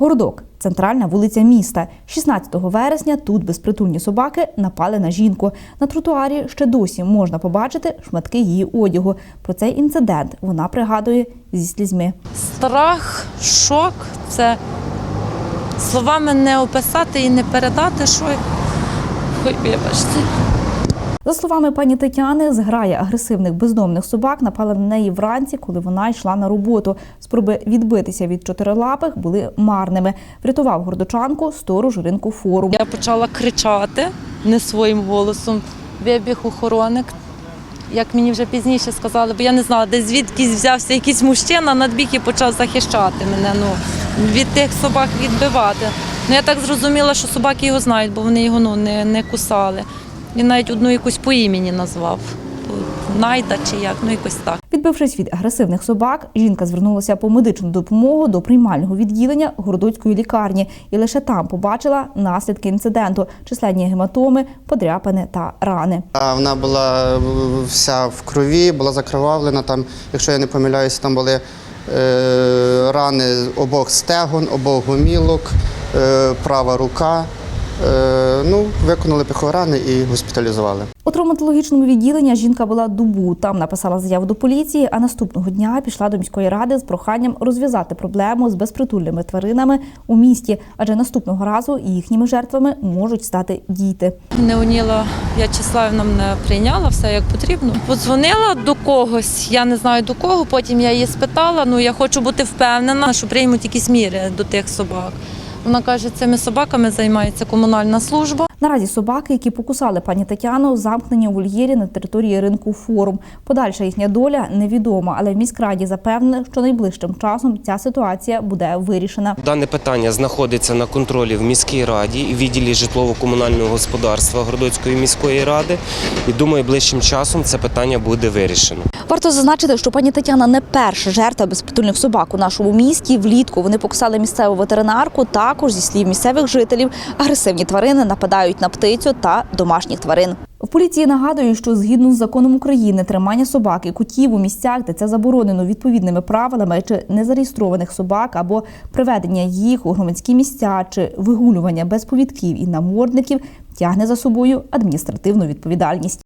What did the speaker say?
Городок центральна вулиця міста. 16 вересня тут безпритульні собаки напали на жінку. На тротуарі ще досі можна побачити шматки її одягу. Про цей інцидент вона пригадує зі слізьми. Страх, шок це словами не описати і не передати, що Ой, вибачте. За словами пані Тетяни, зграя агресивних бездомних собак напала на неї вранці, коли вона йшла на роботу. Спроби відбитися від чотирилапих були марними. Врятував гордочанку сторож ринку форум. Я почала кричати не своїм голосом. Вибіг охоронник. Як мені вже пізніше сказали, бо я не знала, де звідки взявся якийсь мужчина, надбіг і почав захищати мене. Ну від тих собак відбивати. Ну я так зрозуміла, що собаки його знають, бо вони його ну не, не кусали. Він навіть одну якусь по імені назвав. Найда чи як, ну якось так. Відбившись від агресивних собак, жінка звернулася по медичну допомогу до приймального відділення городоцької лікарні і лише там побачила наслідки інциденту: численні гематоми, подряпини та рани. Вона була е, вся в крові, була закривавлена. Там, якщо я не помиляюся, там були е, рани обох стегон, обох гомілок, е, права рука. Е, ну, виконали піхорани і госпіталізували. У травматологічному відділенні жінка була добу. Там написала заяву до поліції, а наступного дня пішла до міської ради з проханням розв'язати проблему з безпритульними тваринами у місті, адже наступного разу їхніми жертвами можуть стати діти. Неоніла В'ячеславівна мене прийняла все як потрібно. Подзвонила до когось, я не знаю до кого. Потім я її спитала. Ну я хочу бути впевнена, що приймуть якісь міри до тих собак. Вона каже, цими собаками займається комунальна служба. Наразі собаки, які покусали пані Тетяну, замкнені у вольєрі на території ринку форум. Подальша їхня доля невідома, але в міськраді запевнили, що найближчим часом ця ситуація буде вирішена. Дане питання знаходиться на контролі в міській раді і відділі житлово-комунального господарства Городоцької міської ради. І думаю, ближчим часом це питання буде вирішено. Варто зазначити, що пані Тетяна не перша жертва безпритульних собак у нашому місті. Влітку вони покусали місцеву ветеринарку. Також, зі слів місцевих жителів, агресивні тварини нападають на птицю та домашніх тварин. В поліції нагадують, що згідно з законом України тримання собак і кутів у місцях, де це заборонено відповідними правилами, чи незареєстрованих собак або приведення їх у громадські місця, чи вигулювання без повідків і намордників тягне за собою адміністративну відповідальність.